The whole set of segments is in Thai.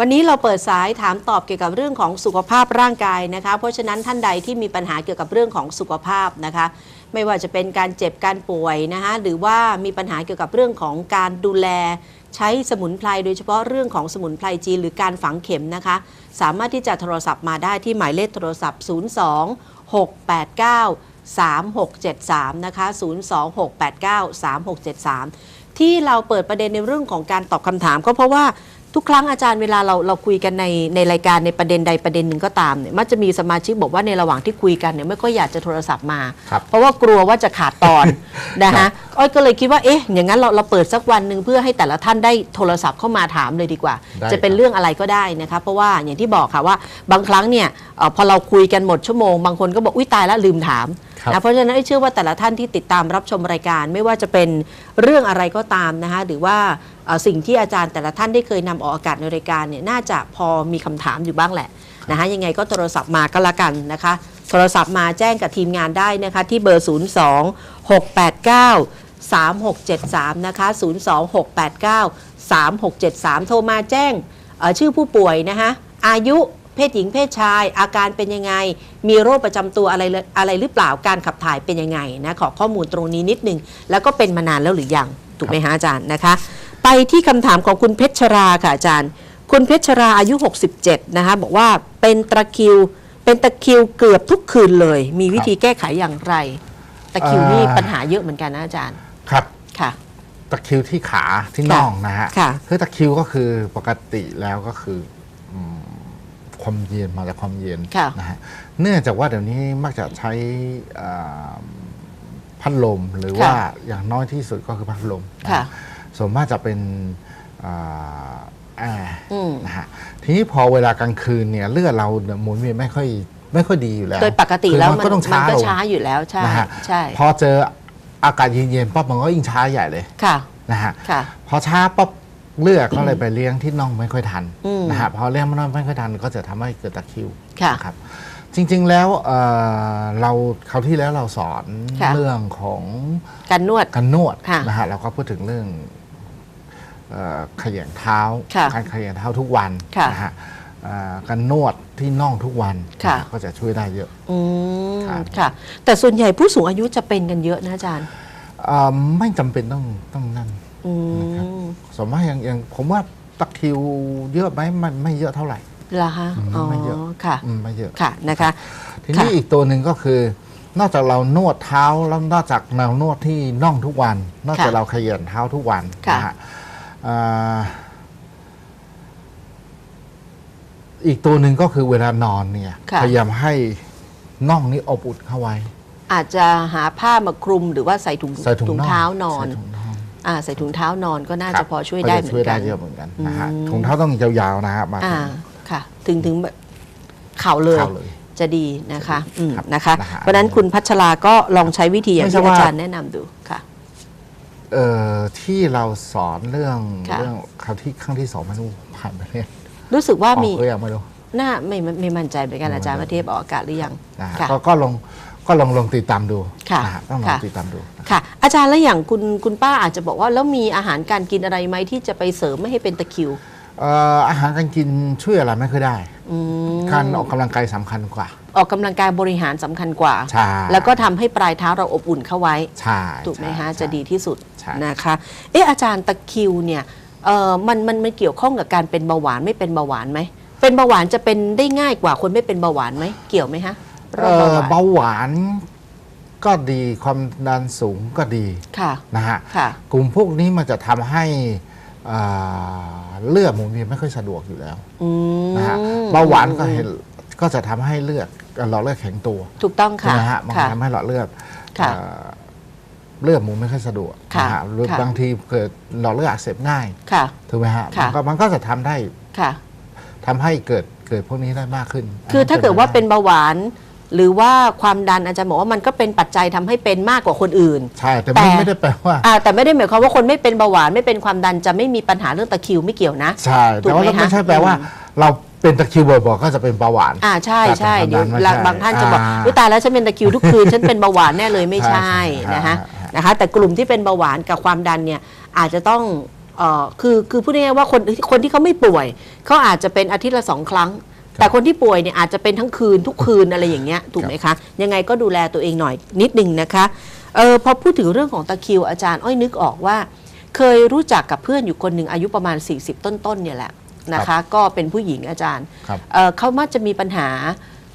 วันนี้เราเปิดสายถามตอบเกี่ยวกับเรื่องของสุขภาพร่างกายนะคะ เพราะฉะนั้นท่านใดที่มีปัญหาเกี่ยวกับเรื่องของสุขภาพนะคะ ไม่ว่าจะเป็นการเจ็บการป่วยนะคะหรือว่ามีปัญหาเกี่ยวกับเรื่องของการดูแล ใช้สมุนไพรโดยเฉพาะเรื่องของสมุนไพรจีนหรือการฝังเข็มนะคะ สามารถที่จะโทรศัพท์มาได้ที่หมายเลขโทรศัพท์ 02 689 3673นะคะ02689 3673 ที่เราเปิดประเด็นในเรื่องของการตอบคำถามก็เพราะว่า ทุกครั้งอาจารย์เวลาเราเราคุยกันในในรายการในประเด็นใดประเด็นหนึ่งก็ตามเนี่ยมักจะมีสมาชิกบอกว่าในระหว่างที่คุยกันเนี่ยไม่ค่อยอยากจะโทรศัพท์มา ครับเพราะว่ากลัวว่าจะขาดตอน นะฮะอ้อยก็เลยคิดว่าเอ๊ะอย่างนั้นเราเราเปิดสักวันหนึ่งเพื่อให้แต่ละท่านได้โทรศัพท์เข้ามาถามเลยดีกว่า ได้จะเป็นครับ เรื่องอะไรก็ได้นะคะเพราะว่าอย่างที่บอกค่ะว่าบางครั้งเนี่ยเอ่อพอเราคุยกันหมดชั่วโมง บางคนก็บอกอุ้ยตายแล้วลืมถามครับ นะเพราะฉะนั้นเอ้ยเชื่อว่าแต่ละท่านที่ติดตามรับชมรายการ ไม่ว่าจะเป็นเรื่องอะไรก็ตามนะคะหรือว่าเอ่อสิ่งที่อาจารย์แต่ละท่านได้เคยนำออกอากาศในรายการเนี่ยน่าจะพอมีคำถามอยู่บ้างแหละนะคะยังไงก็โทรศัพท์มาก็แล้วกันนะคะโทรศัพท์มาแจ้งกับทีมงานได้นะคะที่เบอร์ 0 2 6 8 9 3 6 7 3 นะคะ 0 2 6 8 9 3 6 7 3 โทรมาแจ้งเอ่อชื่อผู้ป่วยนะคะอายุ เพศหญิงเพศชาย อาการเป็นยังไง มีโรคประจำตัวอะไรเลยอะไรหรือเปล่าการขับถ่ายเป็นยังไงนะขอข้อมูลตรงนี้นิดนึง แล้วก็เป็นมานานแล้วหรือยังถูกไหมฮะอาจารย์นะคะ ไปที่คำถามของคุณเพชรราค่ะอาจารย์ คุณเพชรราอายุ 67 นะคะบอกว่าเป็นตะคริว เป็นตะคริวเกือบทุกคืนเลย มีวิธีแก้ไขอย่างไร ตะคริวนี่เอ่อปัญหาเยอะเหมือนกันนะอาจารย์ครับค่ะตะคริวที่ขาที่น่องนะฮะค่ะคือตะคริวก็คือปกติแล้วก็คืออืม ความเย็นมาจากความเย็นค่ะนะฮะเนื่องจากว่าเดี๋ยวนี้มักจะใช้อ่าพัดลมหรือค่ะว่าอย่างน้อยที่สุดก็คือพัดลมนะค่ะฮะส่วนมากจะเป็นอ่าแอร์อืมนะฮะทีนี้พอเวลากลางคืนเนี่ยเลือดเราเนี่ยหมุนเวียนไม่ค่อยไม่ค่อยดีอยู่แล้ว โดยปกติคือแล้วมันมันก็ต้องมันช้าก็ลงช้าอยู่แล้วใช่นะฮะใช่พอเจออากาศเย็นๆปั๊บมันก็ยิ่งช้าใหญ่เลยค่ะนะฮะค่ะพอช้าปั๊บ เลือดก็เลยไปเลี้ยงที่น่องไม่ค่อยทันอืมนะฮะพอเลี้ยงน่องไม่ค่อยทัน ก็จะทำให้เกิดตะคริวค่ะนะครับจริงๆแล้วเอ่อเราคราวที่แล้วเราสอนค่ะเรื่องของการนวดการนวดค่ะนะฮะเราก็พูดถึงเรื่องเอ่อขยันเท้าค่ะการขยันเท้าทุกวันค่ะนะฮะเอ่อการนวดที่น่องทุกวันค่ะนะฮะก็จะช่วยได้เยอะอืมครับค่ะ แต่ส่วนใหญ่ผู้สูงอายุจะเป็นกันเยอะนะอาจารย์เอ่อไม่จำเป็นต้องต้องนั่น อืนะครับมสมมติอย่างอย่างผมว่าตะคริวเยอะไหมมันไม่เยอะเท่าไหร่ เหรอคะอืมอ๋อไม่เยอะ ค่ะ อืมไม่เยอะ ค่ะนะคะ ทีนี้ค่ะ อีกตัวหนึ่งก็คือ นอกจากเรานวดเท้าแล้วนอกจากเรานวดที่น่องทุกวัน นอกจากค่ะเราขยันเท้าทุกวันค่ะ นะฮะอ่าอีกตัวหนึ่งก็คือเวลานอนเนี่ยค่ะ พยายามให้น่องนี้อบอุ่นเข้าไว้อาจจะหาผ้ามาคลุมหรือว่าใส่ถุงใส่ถุงเท้านอน ใส่ถุงน่ องอ่าใส่ถุงเท้านอนก็น่าคจะรับพอช่วยได้ก็เหจะมืช่วยอนกัได้นเยอะเหมือนกันนะฮะอืมถุงเท้าต้องยาวๆนะฮะมาถึอ่างค่ะ ถึงถึงแบบเข่าเลยเข่าเลยจะดีนะคะอืมครับนะคะนะฮะเพราะฉะนั้นคุณพัชราก็ลองใช้วิธีอย่างไม่ใช่ที่อาว่าจารย์แนะนำดูค่ะเอ่อที่เราสอนเรื่องค่ะเรื่องคราวที่ครั้งที่สองไม่รู้ผ่านไปเนี่ยรู้สึกว่าออกมีหรือยังไม่รู้หน้าไม่ไม่ไม่มั่นใจเหมือนกันไม่อาจารย์มั่ปนใจระเทศออกอากาศหรือยังนะฮะค่ะก็ก็ลอง ก็ลองลองติดตามดูค่ะนะฮะต้องลองค่ะ ติดตามดูนะค่ะ อาจารย์แล้วอย่างคุณคุณป้าอาจจะบอกว่าแล้วมีอาหารการกินอะไรไหมที่จะไปเสริมไม่ให้เป็นตะคริว เอ่ออาหารการกินช่วยอะไรไม่ค่อยได้ อืมการออกกำลังกายสำคัญกว่า ออกกำลังกายบริหารสำคัญกว่า ใช่ แล้วก็ทำให้ปลายเท้าเราอบอุ่นเข้าไว้ ใช่ถูกไหมฮะใช่จะดีที่สุดใช่ นะคะ เอออาจารย์ตะคริวเนี่ยเออมันมันมันเกี่ยวข้องกับการเป็นเบาหวานไม่เป็นเบาหวานไหม เป็นเบาหวานจะเป็นได้ง่ายกว่าคนไม่เป็นเบาหวานไหม เกี่ยวไหมฮะโร เอ่คอเบาหวานเบาหวานก็ดีความดันสูงก็ดีค่ะนะฮะค่ะกลุ่มพวกนี้มันจะทำให้อ่าเลือดหมุนเวียนไม่ค่อยสะดวกอยู่แล้วอืมนะฮะเบาหวานก็เห็นก็จะทำให้เลือดหลอดเลือดแข็งตัว ถูกต้องใช่ค่ะไหมฮะมันค่ะทำให้หลอดเลือดค่ะเอ่อเลือดหมุนไม่ค่อยสะดวกค่ะนะฮะหรือค่ะบางทีเกิดหลอดเลือดอักเสบง่ายค่ะถูกไหมฮะค่ะมันก็มันก็จะทำได้ค่ะทำให้เกิดเกิดพวกนี้ได้มากขึ้น คือถ้าเกิดว่าเป็นไเบาหวาน หรือว่าความดันอาจารย์บอกว่ามันก็เป็นปัจจัยทำให้เป็นมากกว่าคนอื่น ใช่ แต่แต่ไม่ไม่ได้แปลว่าอ่าแต่ไม่ได้หมายความว่าคนไม่เป็นเบาหวานไม่เป็นความดันจะไม่มีปัญหาเรื่องตะคริวไม่เกี่ยวนะ ใช่ถูกแต่ว่าไหมคะไม่ใช่แปลว่าอืมเราเป็นตะคริวบ่อยๆก็จะเป็นเบาหวาน อ่าใช่ใช่แต่เดี๋ยวความดันไม่ใช่บางท่านจะบอกอ่าวิตายแล้วฉันเป็นตะคริวทุกคืนฉันเป็นเบาหวานแน่เลยไม่ใช่ใช่ใช่นะคะใช่นะคะ แต่กลุ่มที่เป็นเบาหวานกับความดันเนี่ยอาจจะต้องเอ่อคือคือพูดง่ายๆว่าคนคนที่เขาไม่ป่วยเขาอาจจะเป็นอาทิตย์ละสองครั้ง แต่คนที่ป่วยเนี่ยอาจจะเป็นทั้งคืนทุกคืนอะไรอย่างเงี้ยถูกไหมคะ ยังไงก็ดูแลตัวเองหน่อยนิดนึงนะคะเออพอพูดถึงเรื่องของตะคริวอาจารย์อ้อยนึกออกว่า เคยรู้จักกับเพื่อนอยู่คนหนึ่งอายุประมาณ 40 ต้นๆเนี่ยแหละนะคะก็เป็นผู้หญิงอาจารย์ครับเอ่อเขามักจะมีปัญหา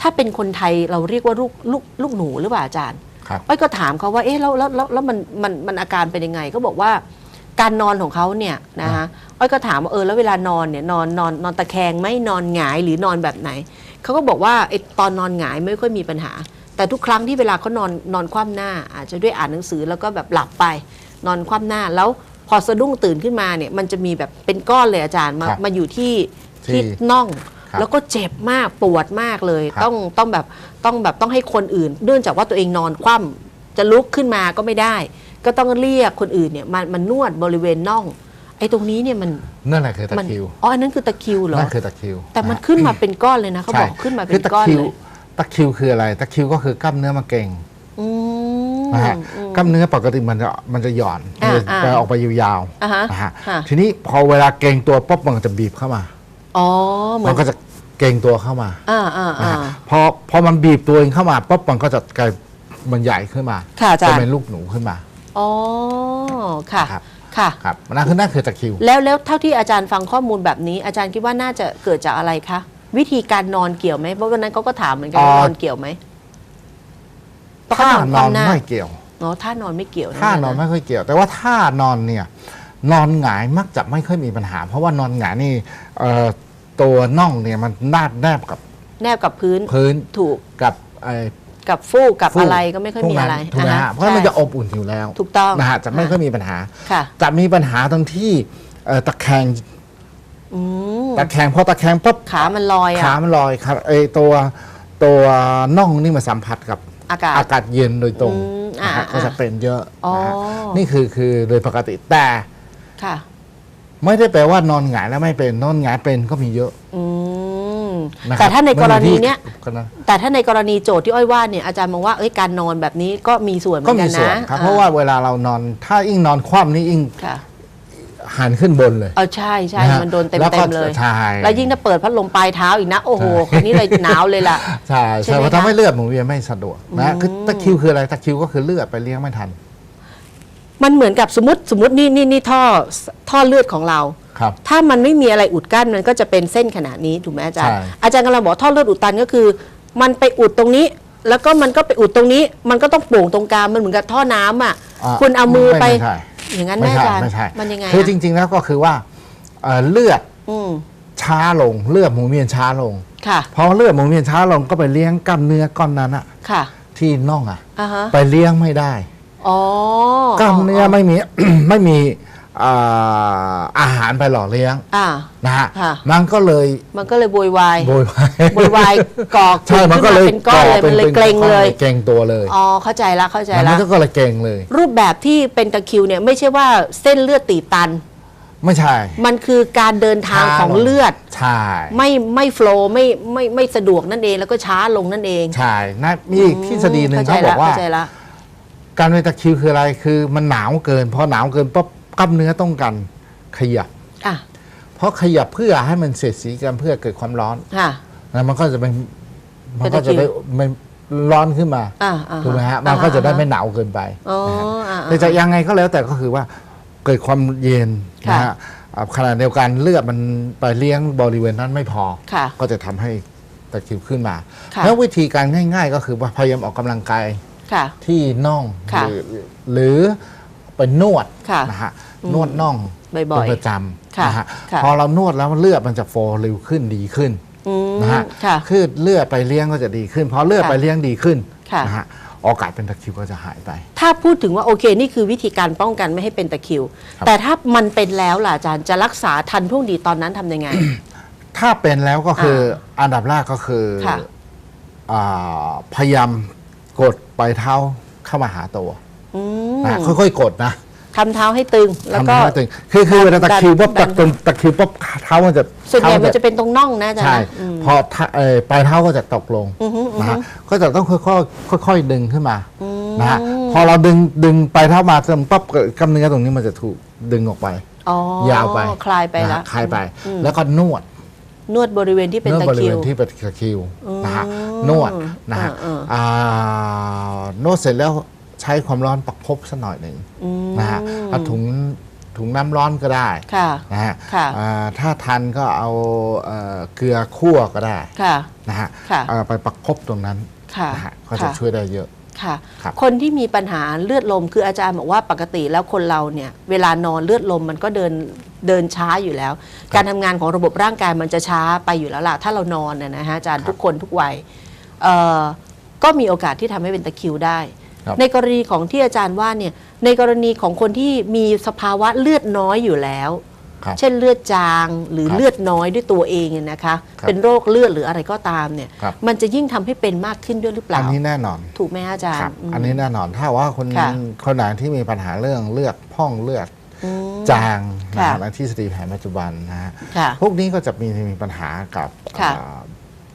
ถ้าเป็นคนไทยเราเรียกว่าลูกลูกลูกหนูหรือเปล่าอาจารย์ครับอ้อยก็ถามเขาว่าเอ๊ะแล้วแล้วแล้วแล้วมันมันมันอาการเป็นยังไงก็บอกว่า การนอนของเขาเนี่ยนะคะอ้อยก็ถามว่าเออแล้วเวลานอนเนี่ยนอนนอนนอนตะแคงไหมนอนหงายหรือนอนแบบไหนเขาก็บอกว่าไอ้ตอนนอนหงายไม่ค่อยมีปัญหา แต่ทุกครั้งที่เวลาเขานอนนอนคว่ำหน้า อาจจะด้วยอ่านหนังสือแล้วก็แบบหลับไป นอนคว่ำหน้าแล้วพอสะดุ้งตื่นขึ้นมาเนี่ยมันจะมีแบบเป็นก้อนเลยอาจารย์มาครับมาอยู่ที่ที่ที่น่องครับแล้วก็เจ็บมากปวดมากเลยครับต้องต้องแบบต้องแบบต้องให้คนอื่น เนื่องจากว่าตัวเองนอนคว่ำ จะลุกขึ้นมาก็ไม่ได้ ก็ต้องเรียกคนอื่นเนี่ยมามานวดบริเวณน่อง ไอ้ตรงนี้เนี่ยมันนั่นแหละคือตะมัคริวอ๋ออันนั้นคือตะคริวเหรอนั่นคือตะคริวแต่มันะฮะขึ้นมาเป็นก้อนเลยนะเขาใช่บอกขึ้นมาเป็คือนตะก้อนคริวเลยตะคริวคืออะไร ตะคริวก็คือกล้ามเนื้อมันเก่งอืมนะฮะอืมกล้ามเนื้อปกติมันจะมันจะหย่อนอ่ามันจะอ่าไปออกไปยาวอ่าฮะๆนะฮะค่ะทีนี้พอเวลาเกรงตัวปุ๊บมันจะบีบเข้ามาอ๋อเหมืมัอนนก็จะเกรงตัวเข้ามาอ่าอ่านะอ่าฮะพอพอมันบีบตัวเองเข้ามาปุ๊บมันก็จะกลาย มันใหญ่ขึ้นมาค่ะอาจารย์ จะเป็นลูกหนูขึ้นมาอ๋อค่ะครับค่ะ ครับนั่นคือนั่นคือตะคริว แล้วแล้วเท่าที่อาจารย์ฟังข้อมูลแบบนี้ อาจารย์คิดว่าน่าจะเกิดจากอะไรคะวิธีการนอนเกี่ยวไหมเพราะวันนั้นเขาก็ถามเหมือนกันว่าอ่านอนเกี่ยวไหมเพราะท่าเขานอนคว่ำหาไม่เกี่ยวอ๋อท่านอนไม่เกี่ยวนะท่านอนไม่ค่อยเกี่ยว แต่ว่าท่านอนเนี่ยนอนหงายมักจะไม่ค่อยมีปัญหา เพราะว่านอนหงายนี่เอ่อตัวน่องเนี่ยมันนาดแนบกับแนบกับพื้นพื้นถูกกับไอ้ กับฟูกกับฟูกอะไรก็ไม่ค่อยมีอะไรพวกนั้นถูกไหมอ่าฮะฮะเพราะมันใช่จะอบอุ่นอยู่แล้วถูกต้องนะฮะจะไม่ค่อยมีปัญหาค่ะจะมีปัญหาตรงที่เอ่อตะแคงอืมตะแคงพอตะแคงปุ๊บขามันลอยขาอะมันลอยครับไอ้ตัวตัวน่องนี่มาสัมผัสกับอากาศอากาศเย็นโดยตรงอืมอ่านะฮะอ่าก็จะเป็นเยอะอ๋อนะฮะนี่คือคือโดยปกติแต่ค่ะไม่ได้แปลว่านอนหงายแล้วไม่เป็นนอนหงายเป็นก็มีเยอะ อืมะครับแต่ถ้าในกรณีเนี้ยไม่อยู่ที่ก็นะแต่ถ้าในกรณีโจทย์ที่อ้อยว่าเนี่ยอาจารย์มองว่าเอ้ยการนอนแบบนี้ก็มีส่วนเหมืก็อนกัมีนส่วนนะครับ เพราะว่าเวลาเรานอนถ้ายิ่งนอนคว่ำนี่ยิ่งค่ะหันขึ้นบนเลย เอาใช่ใช่ะฮะมันโดนเต็มแล้วเต็ก็มเลย ใช่ แล้วยิ่งถ้าเปิดพัดลมปลายเท้าอีกนะ โอ้โหใช่คนนี้เลยหนาวเลยล่ะ ใช่ใช่ใช่ไหมเพราะคะ ทำให้เลือดหมุนเวียนไม่สะดวกนะอืมคือตะคริวคืออะไรตะคริวก็คือเลือดไปเลี้ยงไม่ทัน มันเหมือนกับสมมติสมมตินี่นี่นี่ท่อท่อเลือดของเรา ครับถ้ามันไม่มีอะไรอุดกั้นมันก็จะเป็นเส้นขนาดนี้ถูกไหมอาจารย์ ใช่ อาจารย์กำลังบอกท่อเลือดอุดตันก็คือ มันไปอุดตรงนี้ แล้วก็มันก็ไปอุดตรงนี้ มันก็ต้องโป่งตรงกลางมันเหมือนกับท่อน้ำอะะคุณเอามือไปไม่ใช่อย่างนั้นไม่แม่ใช่อาจารย์ไม่ใช่มันยังไงคือจอะริงๆแล้วก็คือว่าเอ่อเลือดอืมช้าลงเลือดหมุนเวียนช้าลงค่ะพอเลือดหมุนเวียนช้าลงก็ไปเลี้ยงกล้ามเนื้อก้อนนั้นอะค่ะที่น่องอะอ่าฮะไปเลี้ยงไม่ได้ อ๋อกล้ามเนื้อไม่มี ไม่มี อ่าอาหารไปหล่อเลี้ยงอ่า นะฮะค่ะ มันก็เลยมันก็เลยโวยวายโวยวายโวยวายกอกใช่มันก็เลยขึ้นมาเป็นก้อนเลยมันเลยเกรงเลยเกรงตัวเลยอ๋อเข้าใจละเข้าใจมันละก็เลยเกรงเลย รูปแบบที่เป็นตะคริวเนี่ยไม่ใช่ว่าเส้นเลือดตีบตัน ไม่ใช่ มันคือการเดินทางของเลือด ใช่ไม่ไม่โฟล์ไม่ไม่ไม่สะดวกนั่นเองแล้วก็ช้าลงนั่นเองใช่นะมีอีกทฤษฎีหนึ่งเข้าใจเขาบละอกว่า เข้าใจละการเป็นตะคริวคืออะไร คือมันหนาวเกิน พอหนาวเกินปั๊บ กล้ามเนื้อต้องการขยับ อะเพราะขยับเพื่อให้มันเสียดสีกันเพื่อเกิดความร้อนค่ะนะมันก็จะเป็นมันเป็นก็ตะคริวจะได้ไม่ร้อนขึ้นมาอ่าอ่าถูกไหมฮะมันก็จะได้ไม่หนาวเกินไปอ๋อนะฮะ อ่าแต่จะยังไงก็แล้วแต่ก็คือว่าเกิดความเย็นค่ะนะฮะอ่าขณะเดียวกันเลือดมันไปเลี้ยงบริเวณนั้นไม่พอ ค่ะก็จะทำให้ตะคริวขึ้นมา ค่ะ แล้ววิธีการง่าย ๆ ก็คือว่าพยายามออกกำลังกายค่ะ ที่น่องค่ะหรือหรือ ไปนวดค่ะนะฮะอืมนวดน่องบ่อยๆเป็นประจค่ะำนะฮะค่ะพอเรานวดแล้วเลือดมันจะโฟลเร็วขึ้นดีขึ้นอืมนะฮะค่ะคือเลือดไปเลี้ยงก็จะดีขึ้นพอเลือดค่ะไปเลี้ยงดีขึ้นค่ะนะฮะโอกาสเป็นตะคริวก็จะหายไป ถ้าพูดถึงว่าโอเคนี่คือวิธีการป้องกันไม่ให้เป็นตะคริวครับแต่ถ้ามันเป็นแล้วล่ะอาจารย์จะรักษาทันท่วงดีตอนนั้นทำยังไง ถ้าเป็นแล้วก็คืออันดับแรกก็คือค่ะอ่าพยายามกดปลายเท้าเข้ามาหาตัวอืม นะค่อยๆกดนะทำเท้าให้ตึงแล้วทำก็เท้าตึงคือคือเวลาตะคริวปุ๊บดัตะนตะตะคริวปุ๊บเท้ามันจะส่วนใหญ่เท้ามันจะเป็นตรงน่องนะอาจารย์ใช่นะอืมพอเท้าเอ่อปลายเท้าก็จะตกลงอือฮึอือนะฮึฮะก็จะต้องค่อยๆค่อย ๆ ดึงขึ้นมาอืมนะฮะพอเราดึงดึงปลายเท้ามาเสร็จปั๊บกล้ามเนื้อตรงนี้มันจะถูกดึงออกไปอ๋อยาวไปคลายไปนะแล้ฮะวคลายไปอืมแล้วก็นวด นวดบริเวณที่เป็นนวดตะบริคริเววณที่เป็นตะคริวนะฮะอืมนวดนะฮะเออเอออ่านวดเสร็จแล้ว ใช้ความร้อนประคบสักหน่อยหนึ่งอืมนะฮะเอาถุงถุงน้ำร้อนก็ได้ค่ะนะฮะค่ะอ่าถ้าทันก็เอาเอ่อเกลือคั่วก็ได้ค่ะนะฮะค่ะเอาไปประคบตรงนั้นค่ะนะฮะก็จะค่ะช่วยได้เยอะค่ะครับคนที่มีปัญหาเลือดลมคืออาจารย์บอกว่าปกติแล้วคนเราเนี่ยเวลานอนเลือดลมมันก็เดินเดินช้าอยู่แล้ว การทำงานของระบบร่างกายมันจะช้าไปอยู่แล้วล่ะถ้าเรานอนนะนะฮะอาจารย์ทุกคนทุกวัยเอ่อก็มีโอกาสที่ทำให้เป็นตะคริวได้ครับ ในกรณีของที่อาจารย์ว่าเนี่ยในกรณีของคนที่มีสภาวะเลือดน้อยอยู่แล้วครับเช่นเลือดจางหรือครับเลือดน้อยด้วยตัวเองเนี่ยนะคะครับเป็นโรคเลือดหรืออะไรก็ตามเนี่ยครับมันจะยิ่งทำให้เป็นมากขึ้นด้วยหรือเปล่า อันนี้แน่นอน ถูกไหมฮะอาจารครับย์มอันนี้แน่นอน ถ้าว่าคนค่ะคนไหนที่มีปัญหาเรื่องเลือดพ่องเลือดอืมจางนะค่ะฮะในทฤษฎีแผนปัจจุบันนะฮะค่ะพวกนี้ก็จะมีมีปัญหากับค่ะเอ่อ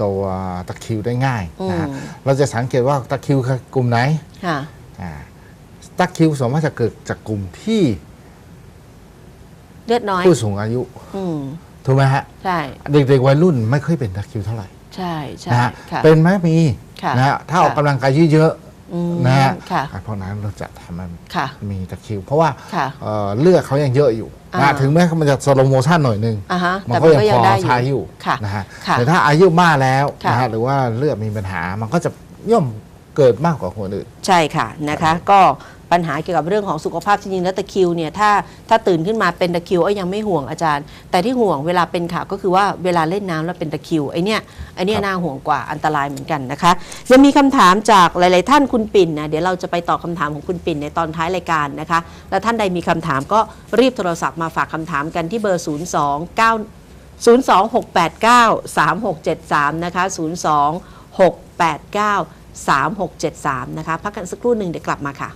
ตัวตะคริวได้ง่ายนะฮะอืมเราจะสังเกตว่าตะคริวคือกลุ่มไหนค่ะอ่าตะคริวส่วนมากจะเกิดจากกลุ่มที่เลือดน้อยผู้สูงอายุอืมถูกไหมฮะใช่เด็กๆวัยรุ่นไม่ค่อยเป็นตะคริวเท่าไหร่ ใช่ใช่นะฮะค่ะ เป็นไหมมีค่ะนะฮะถ้าค่ะออกกำลังกายเยอะอืมๆ นะฮะค่ะอะเพราะนั้นเราจะทำมันค่ะมีตะคริว เพราะว่าค่ะเอ่อเลือดเขายังเยอะอยู่อ่านะถึงแม้มันจะสโลโมชันหน่อยนึงอ่าฮะมันแต่ก็มันยังก็ยัพงอได้อใช้ยู่อยู่ค่ะนะฮะค่ะแต่ถ้าอายุมากแล้วค่ะ นะฮะหรือว่าเลือดมีปัญหามันก็จะย่อมเกิดมากกว่าคนอื่น ใช่ค่ะนะคะ ก็ ปัญหาเกี่ยวกับเรื่องของสุขภาพจริงๆแล้วตะคริวเนี่ยถ้าถ้าตื่นขึ้นมาเป็นตะคริวเอ้ยยังไม่ห่วงอาจารย์ แต่ที่ห่วงเวลาเป็นข่าวก็คือว่าเวลาเล่นน้ำแล้วเป็นตะคริวไอเนี้ยไอเนี้ยครับน่าห่วงกว่าอันตรายเหมือนกันนะคะยังมีคำถามจากหลาย ๆ ท่านคุณปิ่นนะเดี๋ยวเราจะไปตอบคำถามของคุณปิ่นในตอนท้ายรายการนะคะ และท่านใดมีคำถามก็รีบโทรศัพท์มาฝากคำถามกันที่เบอร์ 0 2 9 026893673 นะคะ 026893673 นะคะ พักกันสักครู่หนึ่งเดี๋ยวกลับมาค่ะ